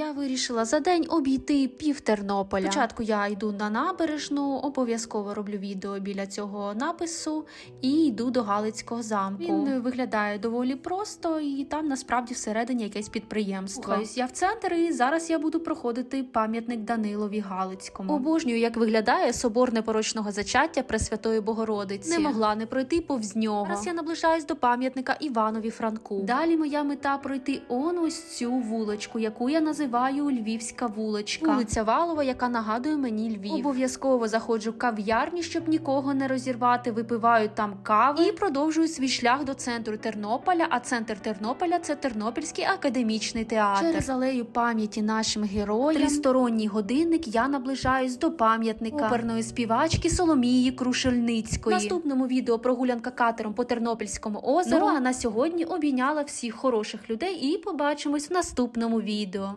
Я вирішила за день обійти пів Тернополя. Спочатку я йду на набережну, обов'язково роблю відео біля цього напису і йду до Галицького замку. Він виглядає доволі просто, і там насправді всередині якесь підприємство. Рухаюсь я в центр, і зараз я буду проходити пам'ятник Данилові Галицькому. Обожнюю, як виглядає собор непорочного зачаття Пресвятої Богородиці. Не могла не пройти повз нього. Зараз я наближаюсь до пам'ятника Іванові Франку. Далі моя мета пройти он ось цю вуличку, яку я називаю Львівська вуличка. Вулиця Валова, яка нагадує мені Львів. Обов'язково заходжу в кав'ярні, щоб нікого не розірвати. Випиваю там каву і продовжую свій шлях до центру Тернополя. А центр Тернополя це Тернопільський академічний театр. Через алею пам'яті нашим героям. Тристоронній годинник я наближаюсь до пам'ятника оперної співачки Соломії Крушельницької. В наступному відео прогулянка катером по Тернопільському озеру. Ну а на сьогодні обійняла всіх хороших людей і побачимось в наступному відео.